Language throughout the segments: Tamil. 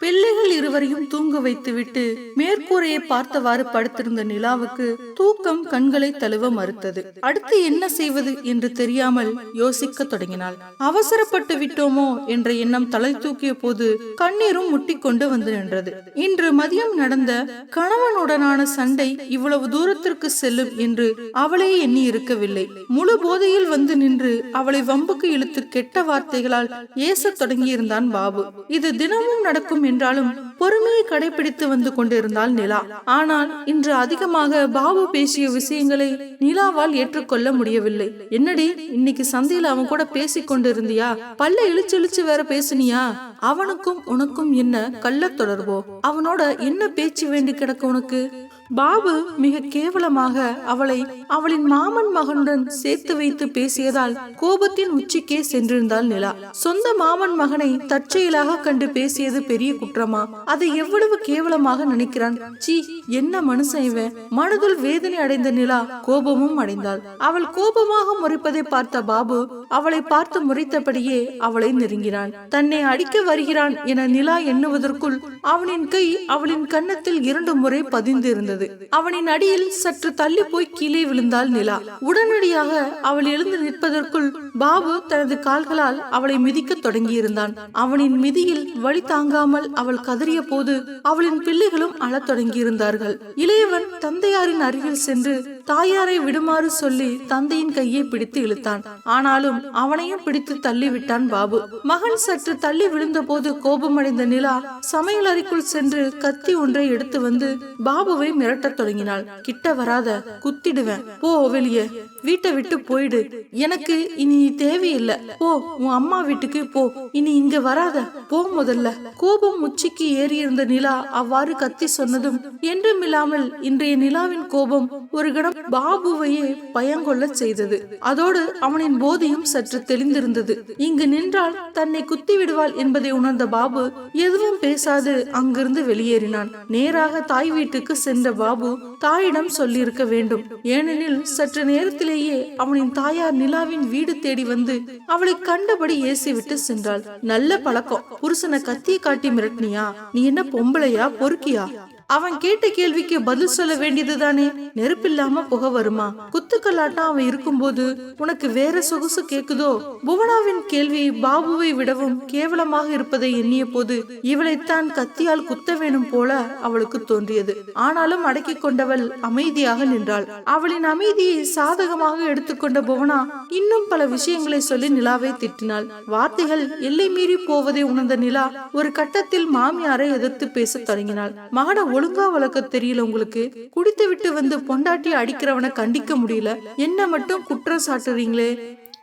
பிள்ளைகள் இருவரையும் தூங்க வைத்துவிட்டு மேற்கூரையை பார்த்தவாறு படுத்திருந்த நிலாவுக்கு தூக்கம் கண்களை தழுவ மறுத்தது. அடுத்து என்ன செய்வது என்று தெரியாமல் யோசிக்க தொடங்கினாள். அவசரப்பட்டு விட்டோமோ என்ற எண்ணம் தலை தூக்கிய போது கண்ணீரும் முட்டிக்கொண்டு வந்து நின்றது. இன்று மதியம் நடந்த கணவனுடனான சண்டை இவ்வளவு தூரத்திற்கு செல்லும் என்று அவளே எண்ணி இருக்கவில்லை. முழு போதையில் வந்து நின்று அவளை வம்புக்கு இழுத்து கெட்ட வார்த்தைகளால் ஏசத் தொடங்கியிருந்தான் பாபு. இது தினமும் நடக்கும் என்றாலும் பொறுமையை கடைபிடித்து வந்து கொண்டிருந்தாள் நிலா. ஆனால் இன்று அதிகமாக பாபு பேசிய விஷயங்களை நிலாவால் ஏற்றுக்கொள்ள முடியவில்லை. என்னடி இன்னைக்கு சந்தையில அவன் கூட பேசி கொண்டிருந்தியா? பல்ல இழுச்சு இழுச்சு வேற பேசுனியா? அவனுக்கும் உனக்கும் என்ன கள்ள தொடர்போ? அவனோட என்ன பேச்சு வேண்டி கிடக்கு உனக்கு? பாபு மிக கேவலமாக அவளை அவளின் மாமன் மகனுடன் சேர்த்து வைத்து பேசியதால் கோபத்தின் உச்சிக்கே சென்றிருந்தாள் நிலா. சொந்த மாமன் மகனை தற்செயலாக கண்டு பேசியது பெரிய குற்றமா? அதை எவ்வளவு கேவலமாக நினைக்கிறான்? சீ என்ன மனுஷன் இவன்? மனதுள் வேதனை அடைந்த நிலா கோபமும் அடைந்தாள். அவள் கோபமாக முறைப்பதை பார்த்த பாபு அவளை பார்த்து முறைத்தபடியே அவளை நெருங்கினான். தன்னை அடிக்க வருகிறான் என நிலா எண்ணுவதற்குள் அவனின் கை அவளின் கன்னத்தில் இரண்டு முறை பதிந்து இருந்தது அவனின் அடியில் சற்று தள்ளி போய் கீழே விழுந்தாள் நிலா. உடனடியாக அவள் எழுந்து நிற்பதற்குள் பாபு தனது கால்களால் அவளை மிதிக்க தொடங்கியிருந்தான். அவனின் மிதியில் வழி தாங்காமல் அவள் கதறிய போது அவளின் பிள்ளைகளும் அழத் தொடங்கியிருந்தார்கள். இளையவன் தந்தையாரின் அருகில் சென்று தாயாரை விடுமாறு சொல்லி தந்தையின் கையை பிடித்து இழுத்தான். ஆனாலும் அவனையும் பிடித்து தள்ளி விட்டான் பாபு. மகன் சற்று தள்ளி விழுந்த போது கோபமடைந்த நிலா சமையல் அறைக்குள் சென்று கத்தி ஒன்றை எடுத்து வந்து பாபுவை மிரட்டத் தொடங்கினாள். கிட்ட வராத குத்திடுவேன். போ வெளியே. வீட்டை விட்டு போயிடு. எனக்கு இனி தேவையில்லை. போ உன் அம்மா வீட்டுக்கு போ. இனி இங்க வராத. போ முதல்ல. கோபம் உச்சிக்கு ஏறியிருந்த நிலா அவ்வாறு கத்தி சொன்னதும் என்றுமில்லாமல் இன்றைய நிலாவின் கோபம் ஒரு கணம் பாபுவையே பயங்கொள்ளச் செய்தது. அதோடு அவனின் போதையும் சற்று தெளிந்திருந்தது. இங்கு நின்றால் தன்னை குத்தி விடுவாள் என்பதை உணர்ந்த பாபு எதுவும் பேசாது அங்கிருந்து வெளியேறினான். நேராக தாய் வீட்டுக்கு சென்ற பாபு தாயிடம் சொல்லியிருக்க வேண்டும். ஏனெனில் சற்று நேரத்திலேயே அவனின் தாயார் நிலாவின் வீடு தேடி வந்து அவளை கண்டபடி ஏசிவிட்டு சென்றாள். நல்ல பழக்கம். புருஷனை கத்தி காட்டி மிரட்டினியா? நீ என்ன பொம்பளையா? பொறுக்கியா? அவன் கேட்ட கேள்விக்கு பதில் சொல்ல வேண்டியதுதானே? நெருப்பில்லாம புகை வருமா? குத்துக்கல்லாட்டம் அவன் இருக்கும்போது உனக்கு வேற சொகுசு கேக்குதோ? புவனாவின் கேள்வி பாபுவை விடவும் கேவலமாக இருப்பதை எண்ணிய போது இவளைத்தான் கத்தியால் குத்த வேணும் போல அவளுக்கு தோன்றியது. ஆனாலும் அடக்கிக் கொண்டவள் அமைதியாக நின்றாள். அவளின் அமைதியை சாதகமாக எடுத்துக்கொண்ட புவனா இன்னும் பல விஷயங்களை சொல்லி நிலாவை திட்டினாள். வார்த்தைகள் எல்லை மீறி போவதை உணர்ந்த நிலா ஒரு கட்டத்தில் மாமியாரை எதிர்த்து பேசத் தொடங்கினாள். மகட ஒழுங்கா வளர்க்க தெரியல உங்களுக்கு? குடித்து விட்டு வந்து பொண்டாட்டி அடிக்கிறவனை கண்டிக்க முடியல. என்ன மட்டும் குற்றம் சாட்டுறீங்களே?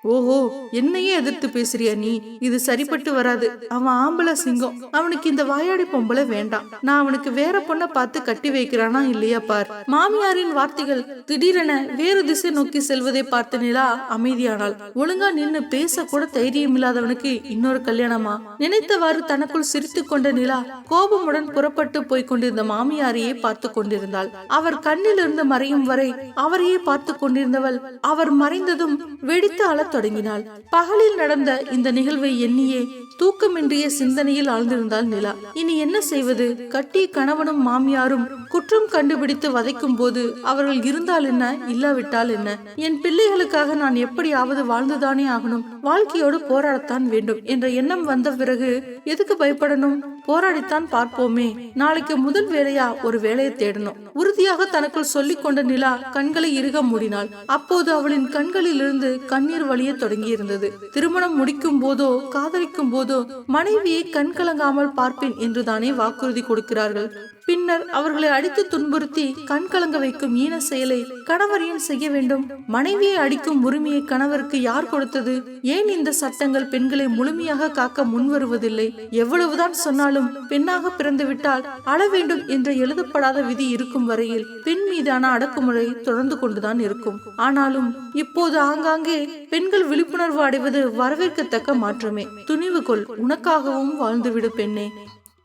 ஓஹோ என்னையே எதிர்த்து பேசுறியா நீ? இது சரிப்பட்டு வராது. அவன் ஆம்பளை சிங்கம். அவனுக்கு இந்த வாயாடி பொம்பளை வேண்டாம். நான் அவனுக்கு வேற பொண்ணை பார்த்து கட்டி வைக்கிறானா இல்லையா பார்? மாமியாரின் வார்த்தைகள் திடீரென வேறு திசை நோக்கி செல்வதை பார்த்த நிலா அமைதியானாள். ஒழுங்கா நின்னு பேச கூட தைரியம் இல்லாதவனுக்கு இன்னொரு கல்யாணமா? நினைத்தவாறு தனக்குள் சிரித்து கொண்ட நிலா கோபமுடன் புறப்பட்டு போய்க் கொண்டிருந்த மாமியாரையே பார்த்து கொண்டிருந்தாள். அவர் கண்ணிலிருந்து மறையும் வரை அவரையே பார்த்து கொண்டிருந்தவள் அவர் மறைந்ததும் வெடித்து அளத்து தொடங்கினாள். பகலில் நடந்த இந்த நிகழ்வை எண்ணியே தூக்கமின்றிய சிந்தனையில் ஆழ்ந்திருந்தாள் நிலா. இனி என்ன செய்வது? கட்டிய கணவனும் மாமியாரும் குற்றம் கண்டுபிடித்து வதைக்கும் போது அவர்கள் இருந்தால் என்ன? இல்லாவிட்டால் என்ன? என் பிள்ளைகளுக்காக நான் எப்படியாவது வாழ்ந்துதானே ஆகணும். வாழ்க்கையோடு போராடத்தான் வேண்டும். என்ற எண்ணம் வந்த பிறகு எதுக்கு பயப்படணும்? போராடித்தான் பார்ப்போமே. நாளைக்கு முதல் வேலையா? ஒரு வேலையை தேடணும். உறுதியாக தனக்குள் சொல்லிக் கொண்ட நிலா கண்களை இறுக மூடினாள். அப்போது அவளின் கண்களிலிருந்து கண்ணீர் வழிய தொடங்கி இருந்தது திருமணம் முடிக்கும் போதோ காதலிக்கும் போதோ மனைவியை கண் கலங்காமல் பார்ப்பேன் என்றுதானே வாக்குறுதி கொடுக்கிறார்கள். பின்னர் அவர்களை அடித்து துன்புறுத்தி கண் கலங்க வைக்கும் ஈன செயலை கணவர் ஏன் செய்ய வேண்டும்? மனைவியை அடிக்கும் உரிமையை கணவருக்கு யார் கொடுத்தது? ஏன் இந்த சட்டங்கள் பெண்களை முழுமையாக காக்க முன்வருவதில்லை? எவ்வளவுதான் சொன்னாலும் பெண்ணாக பிறந்துவிட்டால் அழ வேண்டும் என்ற எழுதப்படாத விதி இருக்கும் வரையில் பெண் மீதான அடக்குமுறை தொடர்ந்து கொண்டுதான் இருக்கும். ஆனாலும் இப்போது ஆங்காங்கே பெண்கள் விழிப்புணர்வு அடைவது வரவேற்கத்தக்க மாற்றமே. துணிவு கொள் உனக்காகவும் வாழ்ந்துவிடு பெண்ணே.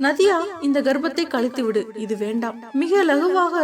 நதியா இந்த கர்ப்பத்தை கழித்து விடு. இது வேண்டாம். மிக லகுவாக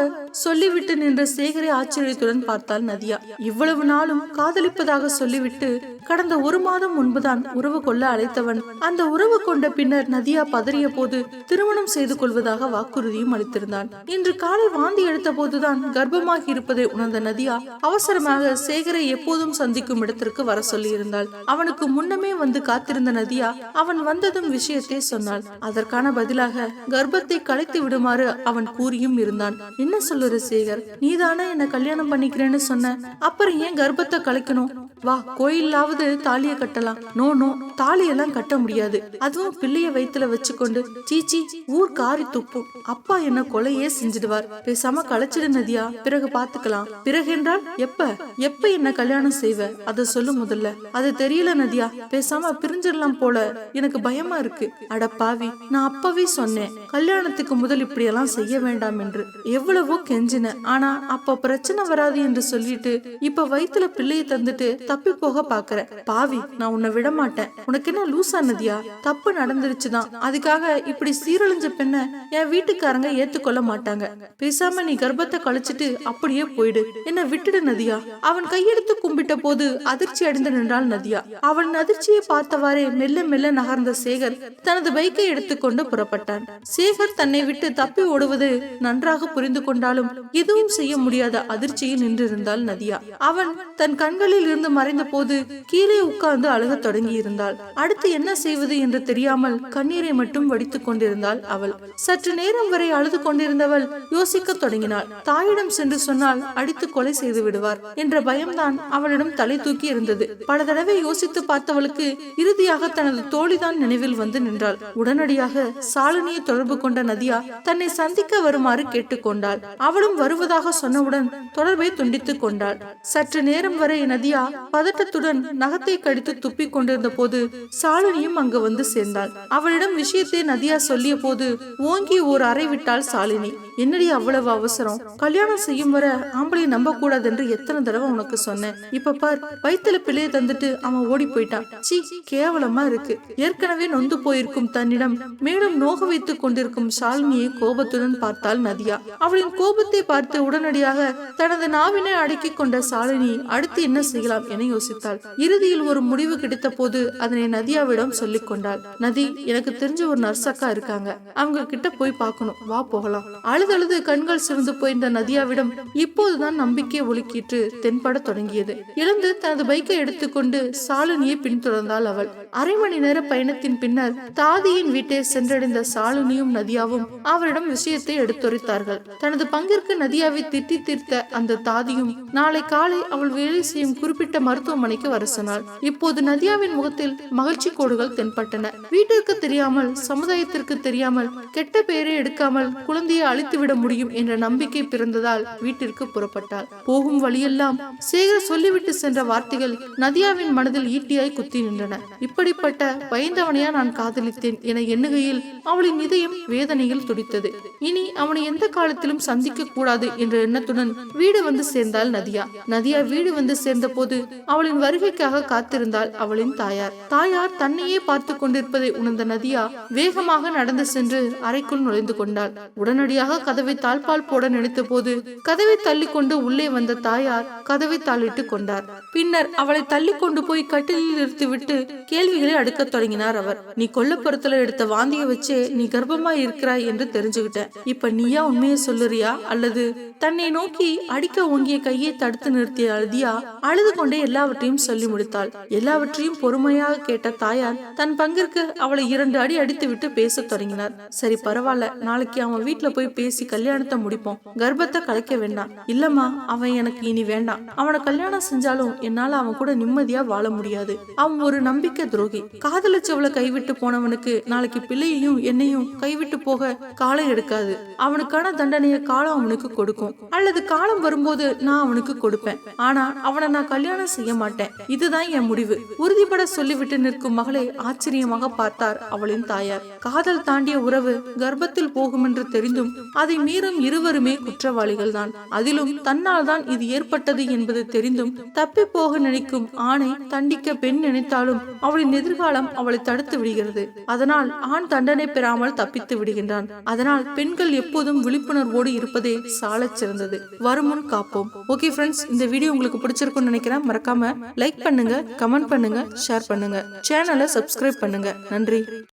சொல்லிவிட்டு நின்ற சேகரை ஆச்சரியத்துடன் பார்த்தாள் நதியா. இவ்வளவு நாளும் காதலிப்பதாக சொல்லிவிட்டு கடந்த ஒரு மாதம் முன்புதான் உறவு கொள்ள அழைத்தவன் அந்த உறவு கொண்ட பின்னர் நதியா பதறிய போது திருமணம் செய்து கொள்வதாக வாக்குறுதியும் அளித்திருந்தான். இன்று காலை வாந்தி எடுத்த போதுதான் கர்ப்பமாகி இருப்பதை உணர்ந்த நதியா அவசரமாக சேகரை எப்போதும் சந்திக்கும் இடத்திற்கு வர சொல்லியிருந்தாள். அவனுக்கு முன்னமே வந்து காத்திருந்த நதியா அவன் வந்ததும் விஷயத்தை சொன்னாள். அதற்கான பதிலாக கர்ப்பத்தை கலைத்து விடுமாறு அவன் கூறியும் இருந்தான். என்ன சொல்லுற சேகர்? நீதானே என்ன கல்யாணம் பண்ணிக்கிறேன்னு சொன்ன? அப்புறம் ஏன் கர்ப்பத்தை கலைக்கணும்? வா கோயிலாவது தாலிய கட்டலாம். நோ நோ தாலியெல்லாம் கட்ட முடியாது. அதுவும் பிள்ளைய வயித்துல வச்சுக்கொண்டு சீச்சி ஊர் காரி துப்பும். அப்பா என்ன கொலையே செஞ்சிடுவார். பேசாம களைச்சிடு நதியா பிறகு பாத்துக்கலாம். பிறகென்றால் எப்ப? எப்ப என்ன கல்யாணம் செய்வ? அத சொல்லு முதல்ல. அது தெரியல நதியா பேசாம பிரிஞ்சிடலாம் போல. எனக்கு பயமா இருக்கு. அட பாவி நான் அப்பவே சொன்னேன். கல்யாணத்துக்கு முதல் இப்படியெல்லாம் செய்ய வேண்டாம் என்று. எவ்வளவோ கெஞ்சின. ஆனா அப்ப பிரச்சனை வராது என்று சொல்லிட்டு இப்ப வயித்துல பிள்ளைய தந்துட்டு தப்பி போக பாக்குற பாவி நான் உன்னை விட மாட்டேன் உனக்கு என்ன லூசா நதியா தப்பு நடந்துருச்சுதான் அதுக்காக இப்படி சீரழிஞ்ச பெண்ண என் வீட்டுக்காரங்க ஏத்துக்கொள்ள மாட்டாங்க. பேசாம நீ கர்ப்பத்தை கழிச்சிட்டு அப்படியே போயிடு. என்ன விட்டுடு நதியா. அவன் கையெடுத்து கும்பிட்ட போது அதிர்ச்சி அடைந்து நின்றாள் நதியா. அவன் அதிர்ச்சியை பார்த்தவாறே மெல்ல மெல்ல நகர்ந்த சேகர் தனது பைக்கை எடுத்துக்கொண்டு புறப்பட்டான். சேகர் தன்னை விட்டு தப்பி ஓடுவது நன்றாக புரிந்து கொண்டாலும் எதுவும் செய்ய முடியாத அதிர்ச்சியில் நின்றிருந்தாள் நதியா. அவன் தன் கண்களில் இருந்து மறைந்த போது கீழே உட்கார்ந்து அழுகத் தொடங்கி இருந்தாள் அடுத்து என்ன செய்வது என்று தெரியாமல் கண்ணீரை மட்டும் வடித்துக் கொண்டிருந்தாள் அவள். சற்று நேரம் வரை அழுது கொண்டிருந்தவள் யோசிக்க தொடங்கினாள். தாயிடம் சென்று சொன்னால் அடித்து கொலை செய்து விடுவார் என்ற பயம்தான் அவளிடம் தலை தூக்கி இருந்தது. பல தடவை யோசித்து பார்த்தவளுக்கு இறுதியாக தனது தோழிதான் நினைவில் வந்து நின்றாள். உடனடியாக சாலினியை தொடர்பு கொண்ட நதியா தன்னை சந்திக்க வருமாறு கேட்டுக்கொண்டாள் அவளும் வருவதாக சொன்னவுடன் தொடர்பை துண்டித்துக் கொண்டாள். சற்று நேரம் வரை நதியா பதட்டத்துடன் நகத்தை கடித்து துப்பிக் கொண்டிருந்த போது சாலினியும் அங்கு வந்து சேர்ந்தாள். அவளிடம் விஷயத்தை நதியா சொல்லிய போது ஓங்கி ஓர் அறை விட்டாள் சாலினி. என்னடி அவ்வளவு அவசரம்? கல்யாணம் செய்யும் வர ஆம்பளை நம்ப கூடாது என்று எத்தனை தடவை உனக்கு சொன்னேன். இப்ப பார் வயித்துல பிள்ளைய தந்துட்டு அவன் ஓடி போயிட்டான். சீ கேவலமா இருக்கு. ஏற்கனவே நொந்து போயிருக்கும் தன்னிடம் மேலும் நோக வைத்துக் கொண்டிருக்கும் சாலினியை கோபத்துடன் பார்த்தாள் நதியா. அவளின் கோபத்தை பார்த்து உடனடியாக தனது நாவினை அடக்கிக் கொண்ட சாலினி அடுத்து என்ன செய்யலாம் என யோசித்தாள். இறுதியில் ஒரு முடிவு கிடைத்த போது அதனை நதியாவிடம் சொல்லிக் கொண்டாள். நதி எனக்கு தெரிஞ்ச ஒரு நர்ஸ் அக்கா இருக்காங்க. அவங்க கிட்ட போய் பார்க்கணும். வா போகலாம். அழுதழுது கண்கள் சிவந்து போயிருந்த நதியாவிடம் இப்போதுதான் நம்பிக்கை ஒழுக்கிட்டு தென்பட தொடங்கியது. எழுந்து தனது பைக்கை எடுத்துக்கொண்டு சாலினியை பின்தொடர்ந்தாள் அவள். அரை மணி நேர பயணத்தின் பின்னர் தாதியின் வீட்டை சென்றடைந்த சாலினியும் நதியாவும் அவரிடம் விஷயத்தை எடுத்துரைத்தார்கள். தனது பங்கிற்கு நதியாவை திட்டி தீர்த்த அந்த தாதியும் நாளை காலை அவள் வேலை செய்யும் குறிப்பிட்ட மருத்துவமனைக்கு வர சொன்னாள். இப்போது நதியாவின் முகத்தில் மகிழ்ச்சி கோடுகள் தென்பட்டன. வீட்டிற்கு தெரியாமல் சமுதாயத்திற்கு தெரியாமல் கெட்ட பெயரை எடுக்காமல் குழந்தையை அழித்துவிட முடியும் என்ற நம்பிக்கை பிறந்ததால் வீட்டிற்கு புறப்பட்டாள். போகும் வழியெல்லாம் சேகர் சொல்லிவிட்டு சென்ற வார்த்தைகள் நதியாவின் மனதில் ஈட்டியாய் குத்தி நின்றன. இப்படிப்பட்ட பயந்தவனையா நான் காதலித்தேன் என எண்ணுகையில் அவளின் இதயம் வேதனையில் துடித்தது. இனி அவனை எந்த காலத்திலும் சந்திக்க கூடாது என்ற எண்ணத்துடன் வீடு வந்து சேர்ந்தாள் நதியா. நதியா வீடு வந்து சேர்ந்த போது அவளின் வருகைக்காக காத்திருந்தாள் அவளின் தாயார். தாயார் தன்னையே பார்த்து கொண்டிருப்பதை உணர்ந்த நதியா வேகமாக நடந்து சென்று அறைக்குள் நுழைந்து கொண்டாள். உடனடியாக கதவை தாழ்பால் போட நினைத்த போது கதவை தள்ளி கொண்டு உள்ளே வந்த தாயார் கதவை தாளிட்டு கொண்டார். பின்னர் அவளை தள்ளி கொண்டு போய் கட்டிலில் நிறுத்திவிட்டு கேள்விகளை அடுக்க தொடங்கினார் அவர். நீ கொல்லப்புறத்துல எடுத்த வாந்திய வச்சே நீ கர்ப்பமா இருக்கிறாய் என்று தெரிஞ்சுகிட்ட இப்ப நீயா உண்மையை சொல்லுறியா? அல்லது தன்னை நோக்கி அடிக்க ஓங்கிய கையை தடுத்து நிறுத்திய அழுதியா அழுது கொண்டே எல்லாவற்றையும் சொல்லி முடித்தாள். எல்லாவற்றையும் பொறுமையாக கேட்ட தாயார் தன் பங்கிற்கு அவளை இரண்டு அடி அடித்து விட்டு தொடங்கினார். சரி பரவாயில்ல. நாளைக்கு அவன் வீட்டுல போய் பேசி கல்யாணத்தை முடிப்போம். கர்ப்பத்தை கலைக்க வேண்டாம். இல்லம்மா அவன் எனக்கு இனி வேண்டாம். அவனை கல்யாணம் செஞ்சாலும் என்னால அவன் கூட நிம்மதியா வாழ முடியாது. அவன் ஒரு நம்பிக்கை துரோகி. காதலிச்சவளை கைவிட்டு போனவனுக்கு நாளைக்கு பிள்ளையையும் என்னையும் கைவிட்டு போக காலம் எடுக்காது. அவனுக்கான தண்டனையை காலம் அவனுக்கு கொடுக்கும். அல்லது காலம் வரும்போது நான் அவனுக்கு கொடுப்பேன். ஆனா அவனை நான் கல்யாணம் செய்ய மாட்டேன் இதுதான் என் முடிவு. உறுதிபட சொல்லிவிட்டு நிற்கும் மகளை ஆச்சரியமாக பார்த்தார் அவளின் தாயார். காதல் தாண்டிய உறவு கர்ப்பத்தில் போகும் என்று தெரிந்தும் அதை மீறும் இருவருமே குற்றவாளிகள் தான் அதிலும் தன்னால் தான் இது ஏற்பட்டது என்பது தெரிந்தும் தப்பி போக நினைக்கும் ஆணை தண்டிக்க பெண் நினைத்தாலும் அவளின் எதிர்காலம் அவளை தடுத்து விடுகிறது. அதனால் ஆண் தண்டனை பெறாமல் தப்பித்து விடுகின்றான். அதனால் பெண்கள் எப்போதும் விழிப்புணர்வோடு இருப்பதே சாலச் சிறந்தது. வருமுன் காப்போம். ஓகே ஃப்ரெண்ட்ஸ் இந்த வீடியோ உங்களுக்கு பிடிச்சிருக்கும்னு நினைக்கிறேன். மறக்காம லைக் பண்ணுங்க கமெண்ட் பண்ணுங்க ஷேர் பண்ணுங்க. சேனலை சப்ஸ்கிரைப் பண்ணுங்க. நன்றி.